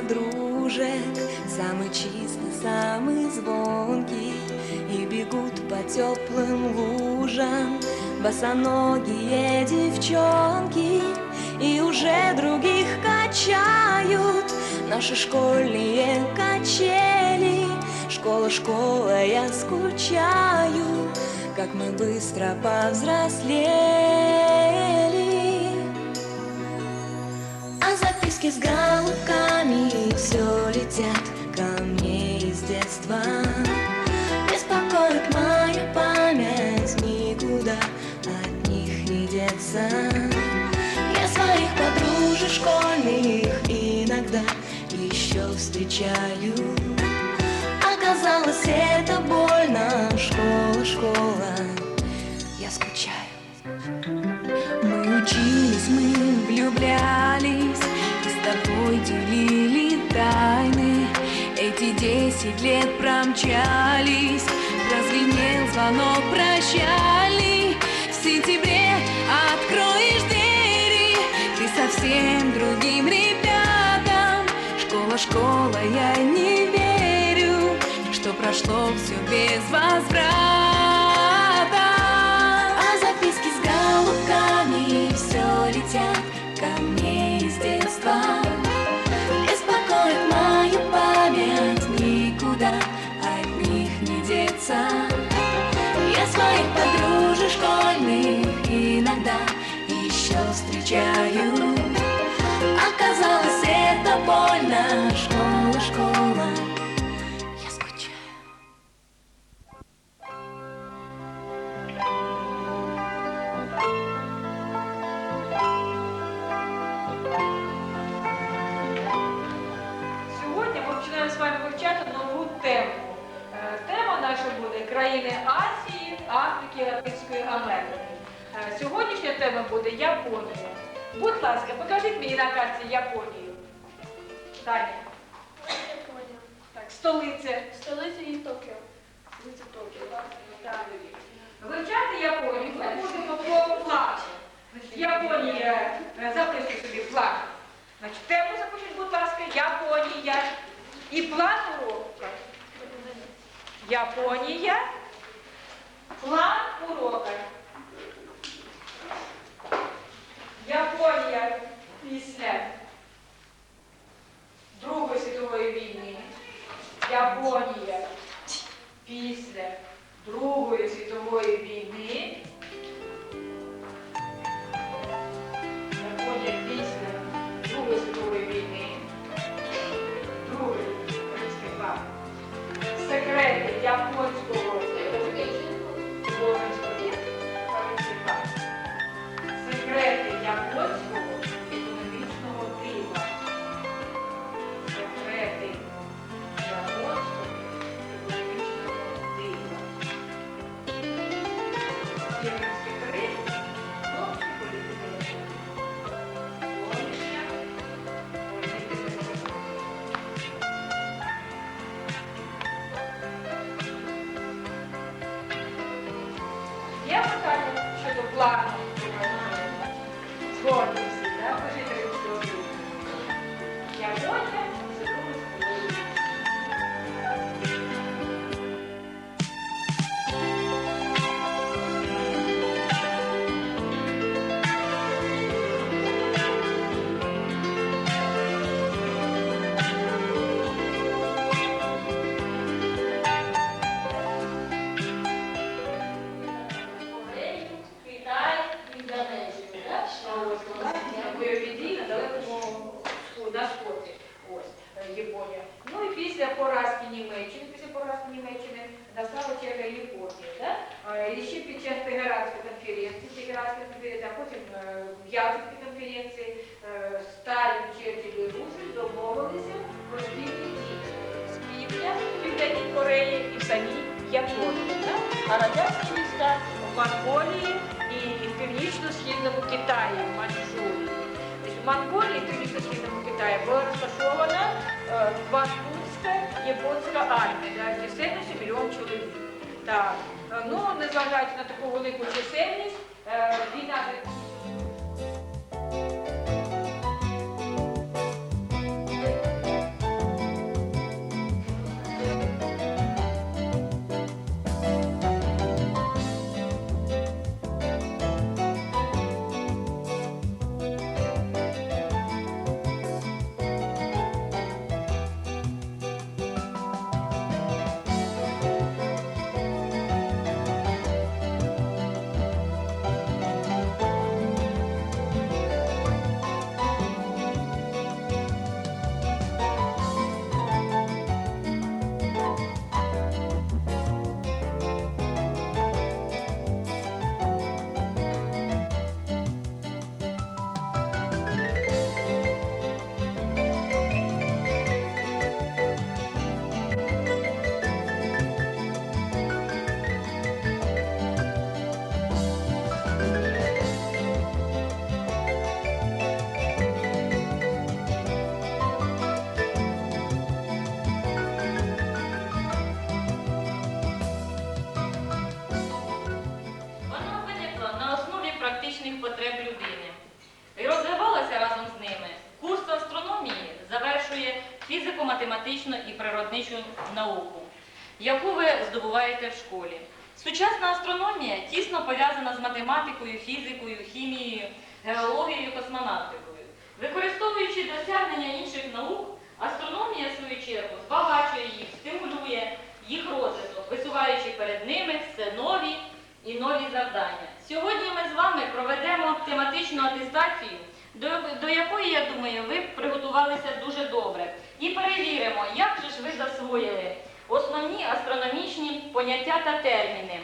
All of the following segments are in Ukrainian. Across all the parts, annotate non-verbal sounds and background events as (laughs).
подружек. Самый чистый, самый звонкий. И бегут по теплым лужам Босоногие девчонки. И уже других качают Наши школьные качели. Школа, школа, я скучаю Как мы быстро повзрослели. А записки с голубками летят ко мне из детства. Беспокоит моя память, никуда от них не деться. Я своих подружек школьных иногда еще встречаю десять лет промчались Прозвенел звонок прощальный В сентябре откроешь двери Ты совсем другим ребятам. Школа, школа, я не верю Что прошло все без возврата встречаю Оказалось, это больно, школа, школа Я скучаю Сьогодні ми починаємо з вами вивчати нову тему. Е, Тема наша буде країни Азії, Африки, Латинської Америки. Е, Сьогоднішня тема буде Японія. Будь ласка, покажіть мені на карті Японію. Далі. Так, столиця. Столиця і Токіо. Столиця Токіо. Так. Вивчати Японію ми будемо по плану. Японія, е, записуй собі план. Значить, тему запишіть, будь ласка, Японія. І план уроку. Японія. План урока. Японія після Другої світової війни. Японія після Другої світової війни. В конференції е, Сталін, Черчилль домовилися про спільні дії півдня Південній Кореї і в самій Японії. А радянські війська в Монголії і в північно-східному Китаї, в Маньчжурії. Тобто в Монголії північно-східному Китаї була розташована е, японська армія, чисельністю мільйон чоловік. Так. Е, Ну, незважаючи на таку велику чисельність, війна Thank you. Математикою, фізикою, хімією, геологією, космонавтикою. Використовуючи досягнення інших наук, астрономія, в свою чергу, збагачує їх, стимулює їх розвиток, висуваючи перед ними все нові і нові завдання. Сьогодні ми з вами проведемо тематичну атестацію, до, до якої, я думаю, ви приготувалися дуже добре. І перевіримо, як же ж ви засвоїли основні астрономічні поняття та терміни.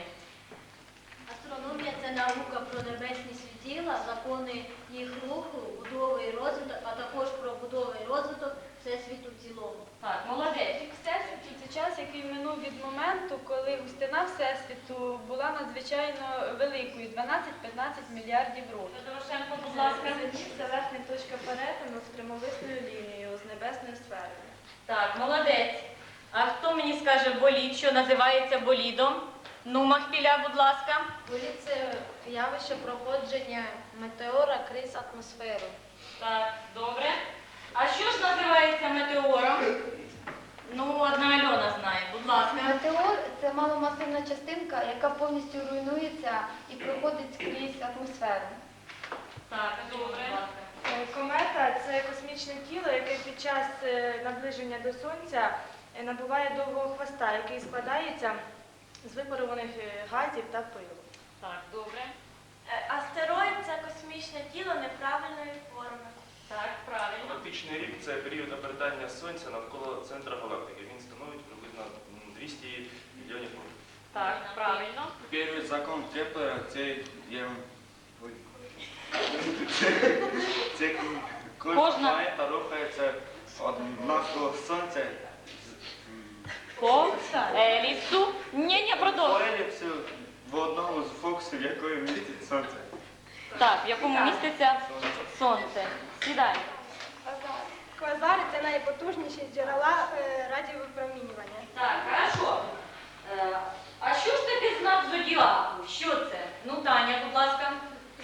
Астрономія це наука про небесні світила, закони їх руху, будови і розвиток, а також про будову і розвиток Всесвіту в цілому. Так, молодець. Всесвіту це час, який минув від моменту, коли густина Всесвіту була надзвичайно великою 12-15 мільярдів років. Дорошенко, будь ласка. Це верхня точка перетину з прямовисною лінією з небесною сферою. Так, молодець. А хто мені скаже болід, що називається болідом? Ну, Махпіля, будь ласка. Боліт це явище проходження метеора крізь атмосферу. Так, добре. А що ж називається метеором? Ну, одна Альона знає, будь ласка. Метеор це маломасивна частинка, яка повністю руйнується і проходить крізь атмосферу. Так, добре. Е, Комета це космічне тіло, яке під час е, наближення до Сонця е, набуває довгого хвоста, який складається з випарованих е, газів та пилу. Так, добре. Астероїд це космічне тіло неправильної форми. Так, правильно. Галактичний рік це період обертання Сонця навколо центра галактики. Він становить приблизно 200 мільйонів років. Так, правильно. Перший закон Кеплера це є. Це Кожна- планета рухається від навколо Сонця. По еліпсу. Ні, ні, продовжуй. По еліпсу в одному з фокусів, якої містить Сонце. Так, в якому міститься сонце. Сідай. Квазари це найпотужніші джерела е, радіовипромінювання. Так, хорошо. Е, А що ж таке знак зодіаку? Що це? Ну, Таня, будь ласка.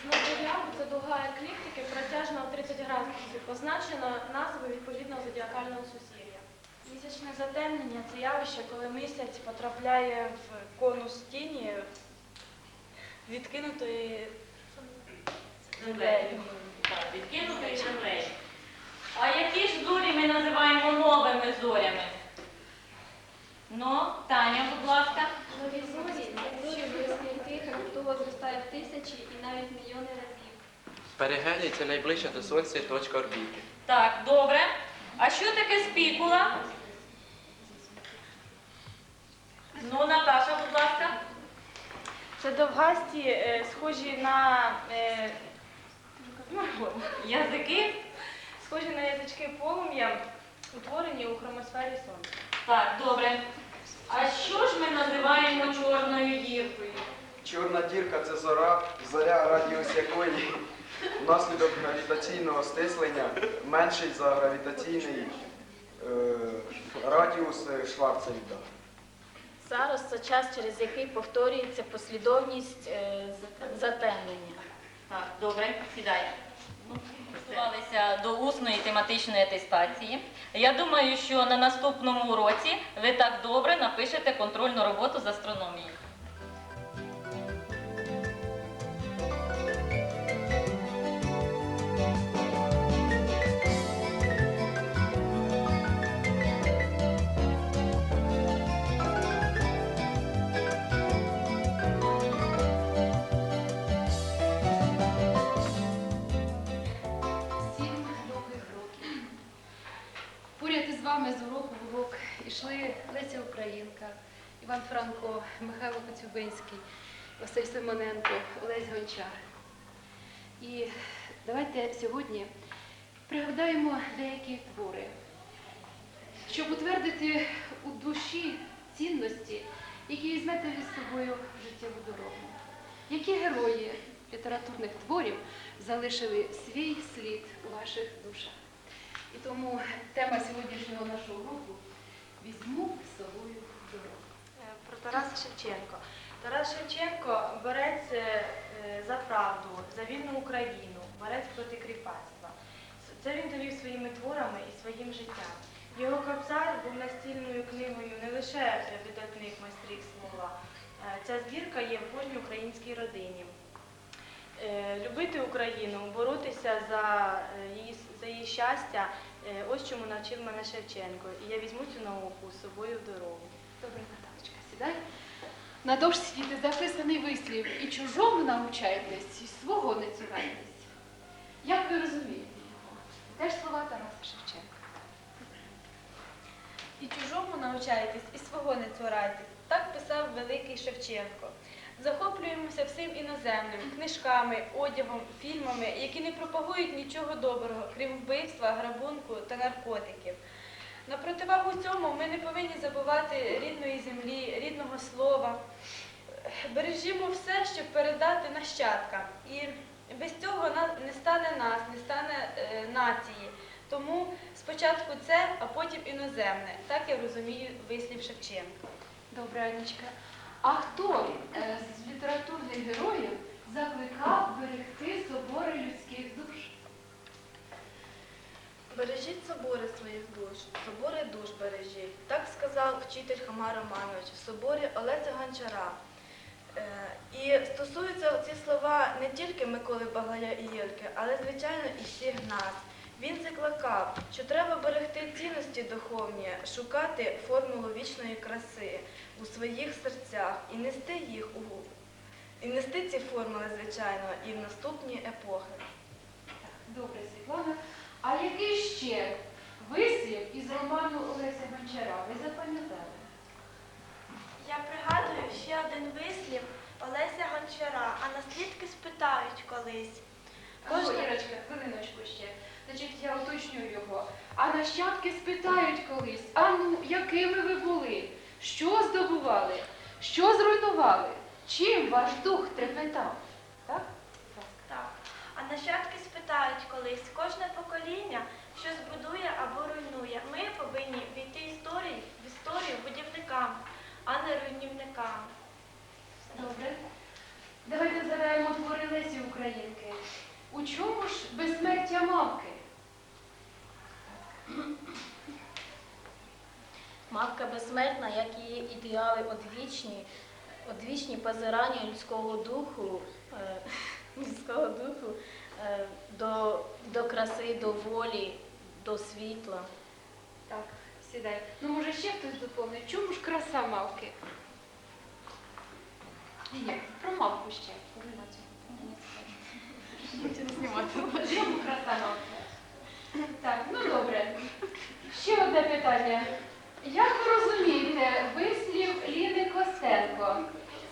Знак зодіаку це дуга екліптики, протяжна у 30 градусів, позначена назвою відповідного зодіакального сусір'я. Місячне затемнення це явище, коли місяць потрапляє в конус тіні відкинутої землею. Так, відкинутої землею. А які ж зорі ми називаємо новими зорями? Ну, Таня, будь ласка. Нові зорі це зорі, близько яких раптово зростає в тисячі і навіть мільйони разів. Перигелій це найближча до Сонця точка орбіти. Так, добре. А що таке спікула? Ну, Наташа, будь ласка. Це довгасті, е, схожі на е, Язики. схожі на язички полум'я, утворені у хромосфері Сонця. Так, добре. А що ж ми називаємо чорною діркою? Чорна дірка це зора, зоря радіус якої внаслідок гравітаційного стислення менший за гравітаційний е, радіус Шварцевіда. Зараз це час, через який повторюється послідовність е, затемнення. Так, добре, сідай. Ну, Готувалися до усної тематичної атестації. Я думаю, що на наступному уроці ви так добре напишете контрольну роботу з астрономії. Іван Франко, Михайло Коцюбинський, Василь Симоненко, Олесь Гончар. І давайте сьогодні пригадаємо деякі твори, щоб утвердити у душі цінності, які візьмете з собою в життєву дорогу. Які герої літературних творів залишили свій слід у ваших душах? І тому тема сьогоднішнього нашого уроку візьму з собою. Про Тараса Шевченко. Тарас Шевченко борець е, за правду, за вільну Україну, борець проти кріпацтва. Це він довів своїми творами і своїм життям. Його кобзар був настільною книгою не лише видатних майстрів слова. Е, Ця збірка є в кожній українській родині. Е, Любити Україну, боротися за її, за її щастя, ось чому навчив мене Шевченко. І я візьму цю науку з собою в дорогу. Сідай. На дошці записаний вислів і чужому навчайтесь, і свого не цурайтесь. Як ви розумієте його? Теж слова Тараса Шевченка. І чужому навчайтесь, і свого не цурайтесь. Так писав великий Шевченко. Захоплюємося всім іноземним, книжками, одягом, фільмами, які не пропагують нічого доброго, крім вбивства, грабунку та наркотиків. На противагу цьому ми не повинні забувати рідної землі, рідного слова. Бережімо все, щоб передати нащадкам. І без цього не стане нас, не стане е, нації. Тому спочатку це, а потім іноземне. Так я розумію вислів Шевченка. Добре, Анічка. А хто е, з літературних героїв закликав берегти собори людських душ? Бережіть собори своїх душ, собори душ бережіть. Так сказав вчитель Хамар Романович в соборі Олеся Гончара. Е, І стосуються ці слова не тільки Миколи Багая і Єльки, але, звичайно, і всіх нас. Він закликав, що треба берегти цінності духовні, шукати формулу вічної краси у своїх серцях і нести їх у і нести ці формули, звичайно, і в наступні епохи. Добре, Світлана. А який ще вислів із роману Олеся Гончара ви запам'ятали? Я пригадую ще один вислів Олеся Гончара, а наслідки спитають колись. О, Ірочка, хвилиночку ще. Значить, я уточню його. А нащадки спитають колись, а ну, якими ви були? Що здобували? Що зруйнували? Чим ваш дух трепетав? Так? Так. А нащадки спитають колись, кожне покоління, що збудує або руйнує. Ми повинні війти історії, в історію будівникам, а не руйнівникам. Добре. Давайте згадаємо твори Лесі Українки. У чому ж безсмертя мавки? Мавка безсмертна, як її ідеали одвічні, одвічні позирання людського духу, е, (laughs) людського духу е, до, до краси, до волі, до світла. Так, сідай. Ну, може, ще хтось доповнить. Чому ж краса мавки? Ні, про мавку ще. Чому краса мавки? Так, ну добре. Ще одне питання. Як ви розумієте вислів Ліни Костенко?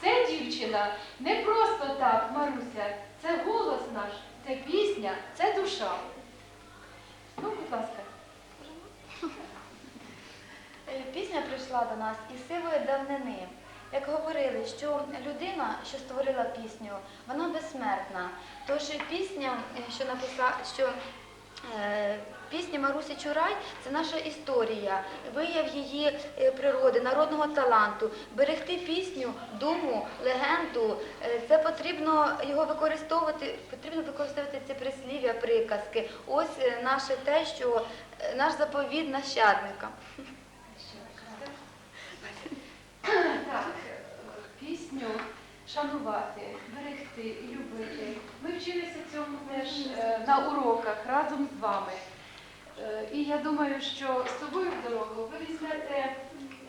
Це дівчина не просто так, Маруся, це голос наш, це пісня, це душа. Ну, будь ласка. (laughs) Пісня прийшла до нас із сивої давнини. Як говорили, що людина, що створила пісню, вона безсмертна. Тож пісня, е, що написала, що е, пісня Марусі Чурай це наша історія, вияв її е, природи, народного таланту. Берегти пісню, думу, легенду, е, це потрібно його використовувати, потрібно використовувати ці прислів'я, приказки. Ось е, наше те, що наш заповіт нащадникам. Так, пісню шанувати, берегти любити. Ми вчилися цьому теж на уроках разом з вами. Е, І я думаю, що з собою в дорогу ви візьмете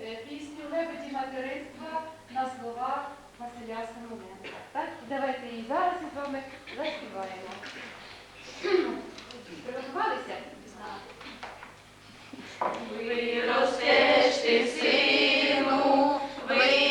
е, пісню Лебеді материнства на слова Василя Семененка. Так? Давайте її зараз із вами заспіваємо. (clears throat) Приготувалися? Виростеш ти, сину, вирушиш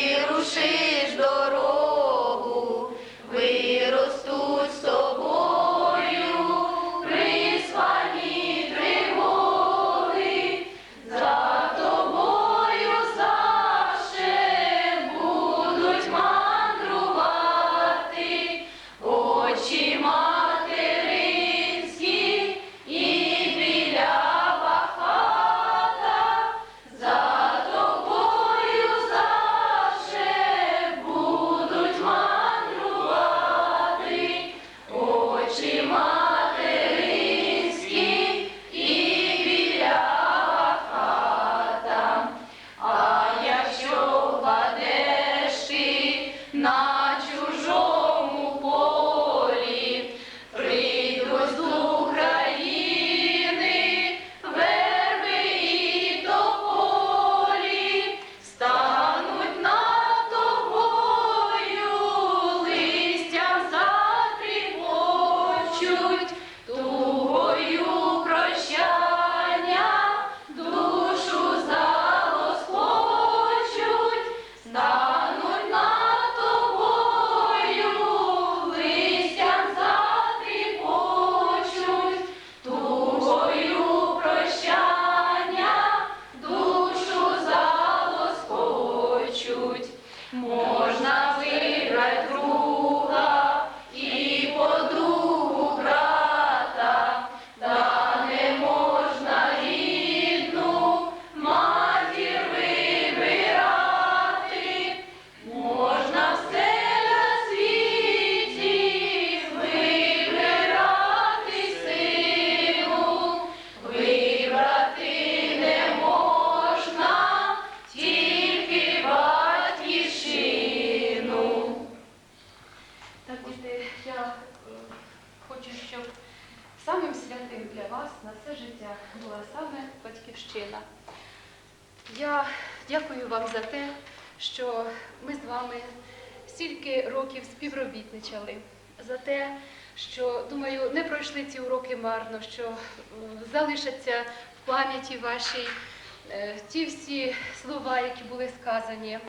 батьківщина. Я дякую вам за те, що ми з вами стільки років співробітничали, за те, що, думаю, не пройшли ці уроки марно, що е, залишаться в пам'яті вашій е, ті всі слова, які були сказані.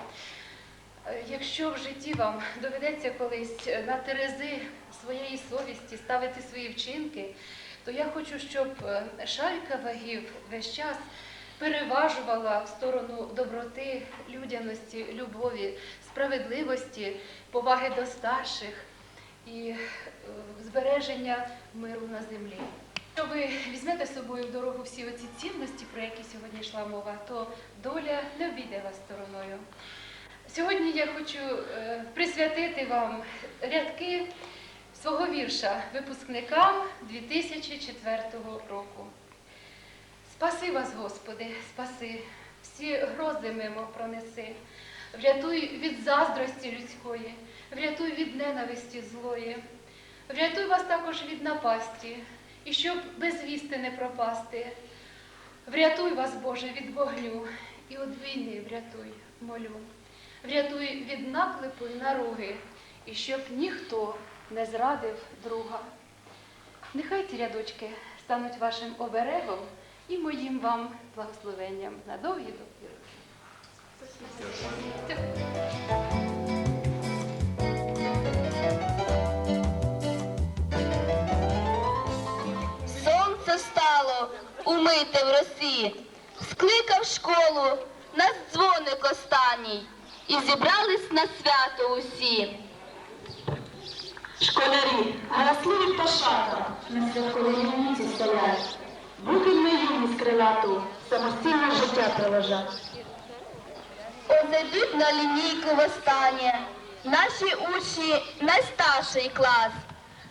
Е, Якщо в житті вам доведеться колись на терези своєї совісті ставити свої вчинки, то я хочу, щоб е, шалька вагів весь час переважувала в сторону доброти, людяності, любові, справедливості, поваги до старших і е, збереження миру на землі. Якщо ви візьмете з собою в дорогу всі оці цінності, про які сьогодні йшла мова, то доля не обійде вас стороною. Сьогодні я хочу е, присвятити вам рядки свого вірша випускникам 2004 року. Спаси вас, Господи, спаси, всі грози мимо пронеси, врятуй від заздрості людської, врятуй від ненависті злої, врятуй вас також від напасті, і щоб без вісти не пропасти. Врятуй вас, Боже, від вогню, і від війни врятуй, молю. Врятуй від наклепу й наруги, і щоб ніхто не зрадив друга. Нехай ці рядочки стануть вашим оберегом і моїм вам благословенням на довгі довгі роки. Сонце стало умите в росі, скликав школу, нас дзвоник останній, і зібрались на свято усі. Школярі, галасливі пташата на святковій луниці стоять. Ми юність крилату, самостійне життя прилежать. Озайдуть на лінійку востаннє, наші учні найстарший клас.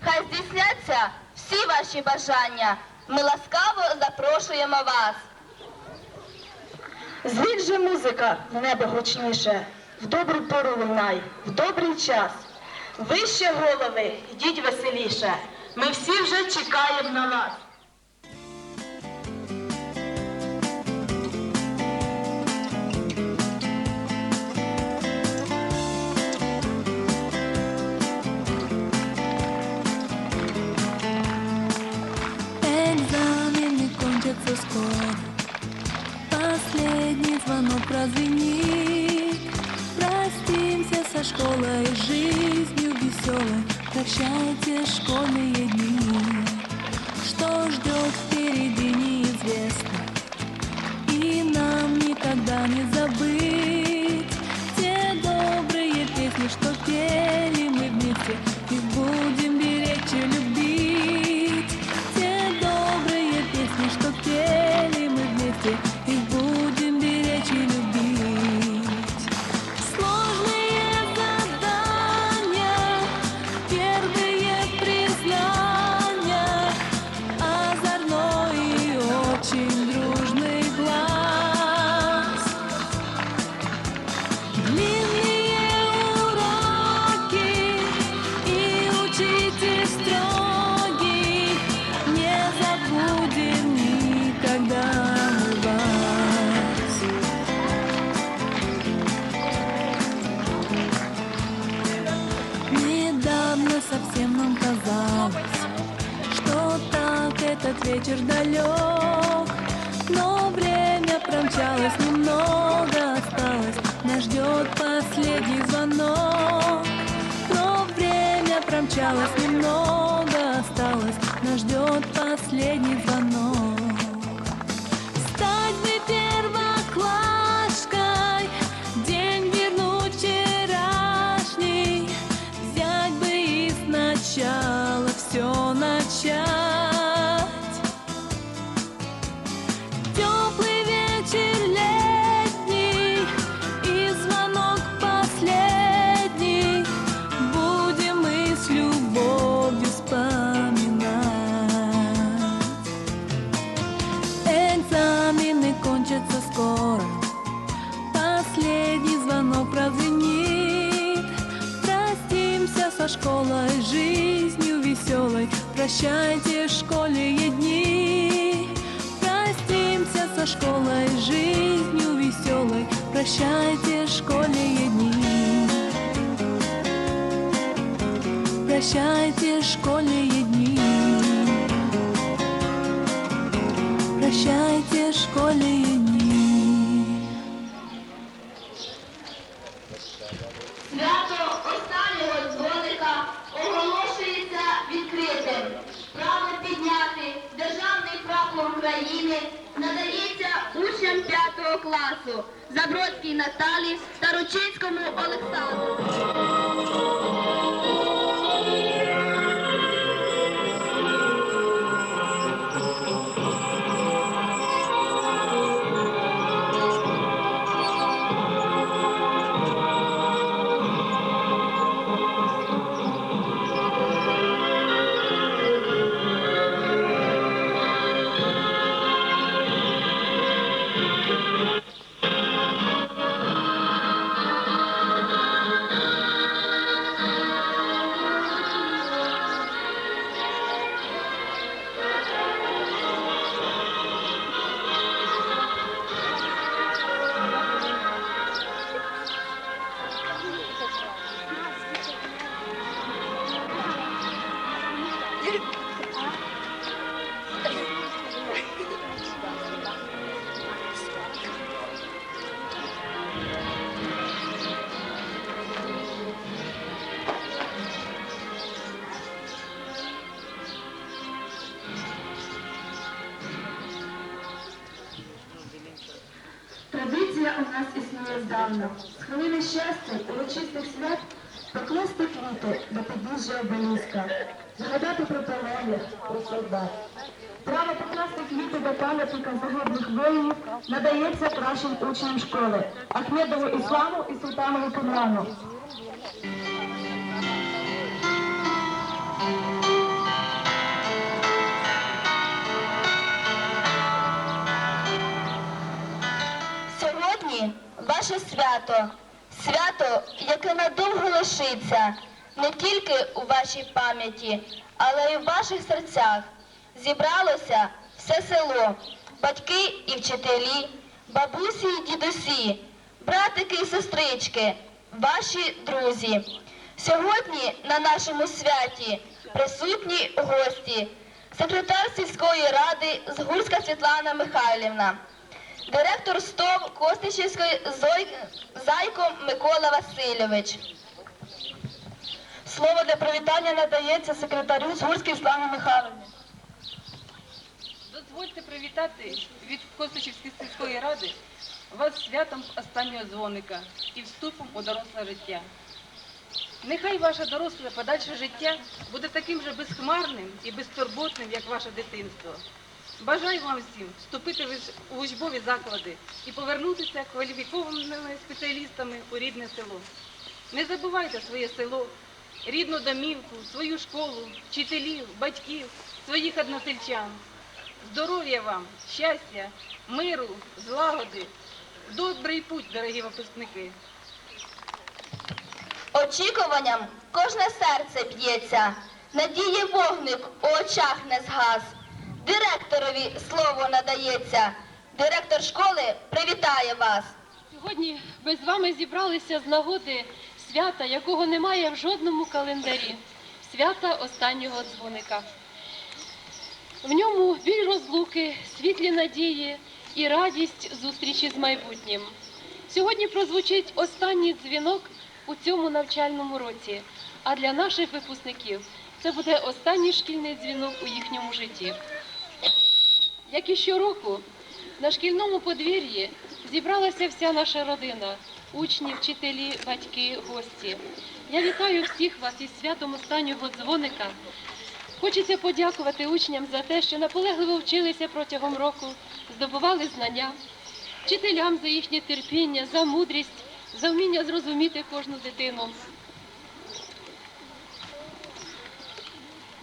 Хай здійсняться всі ваші бажання. Ми ласкаво запрошуємо вас. Звідь же музика в небо гучніше, в добру пору лунай, в добрий час. Вище голови, йдіть веселіше. Ми всі вже чекаємо на вас. Экзамены кончатся скоро Последний звонок прозвенит со школой, жизнью веселой Прощайте школьные дни. Что ждет впереди неизвестно. И нам никогда не забыть Те добрые песни, что пели Прощайте, школьные дни. Прощайте, школьные дни. Свято останнього дзвоника оголошується відкритим. Право підняти державний прапор України надається учням 5 класу Забродській Наталі та Ручинському Олександру. Обеліска, згадати про полеглих, про солдат. Право покласти квіти до пам'ятника загиблих воїнів надається кращим учням школи Ахмедову Ісламу і Султанову Камрану. Сьогодні ваше свято, свято, яке надовго лишиться не тільки у вашій пам'яті, але й у ваших серцях. Зібралося все село, батьки і вчителі, бабусі і дідусі, братики і сестрички, ваші друзі. Сьогодні на нашому святі присутні гості, секретар сільської ради Згурська Світлана Михайлівна директор СТОВ Костичівської. Зайко Микола Васильович. Слово для привітання надається секретарю Згурській Славі Михайловні. Дозвольте привітати від Костичівської сільської ради вас святом останнього дзвоника і вступом у доросле життя. Нехай ваше доросле подальше життя буде таким же безхмарним і безтурботним, як ваше дитинство. Бажаю вам всім вступити у учбові заклади і повернутися кваліфікованими спеціалістами у рідне село. Не забувайте своє село, рідну домівку, свою школу, вчителів, батьків, своїх односельчан. Здоров'я вам, щастя, миру, злагоди. Добрий путь, дорогі випускники. Очікуванням кожне серце б'ється, надії вогник у очах не згас. Директорові слово надається. Директор школи привітає вас. Сьогодні ми з вами зібралися з нагоди свята, якого немає в жодному календарі свята останнього дзвоника. В ньому біль розлуки, світлі надії і радість зустрічі з майбутнім. Сьогодні прозвучить останній дзвінок у цьому навчальному році, а для наших випускників це буде останній шкільний дзвінок у їхньому житті. Як і щороку, на шкільному подвір'ї зібралася вся наша родина, учні, вчителі, батьки, гості. Я вітаю всіх вас із святом останнього дзвоника. Хочеться подякувати учням за те, що наполегливо вчилися протягом року, здобували знання, вчителям за їхнє терпіння, за мудрість, за вміння зрозуміти кожну дитину.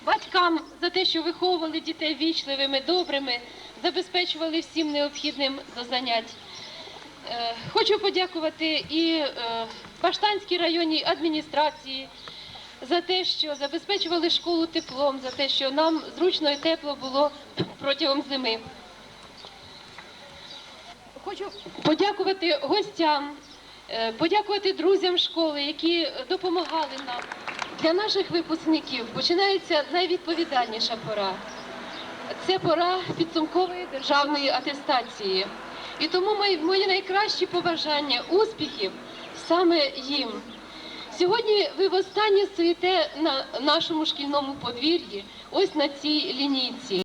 Батькам за те, що виховували дітей вічливими, добрими, забезпечували всім необхідним до занять. Е, Хочу подякувати і е, Баштанській районній адміністрації за те, що забезпечували школу теплом, за те, що нам зручно і тепло було протягом зими. Хочу подякувати гостям, е, подякувати друзям школи, які допомагали нам. Для наших випускників починається найвідповідальніша пора. Це пора підсумкової державної атестації. І тому мої, мої найкращі побажання успіхів саме їм. Сьогодні ви востаннє стоїте на нашому шкільному подвір'ї, ось на цій лінійці.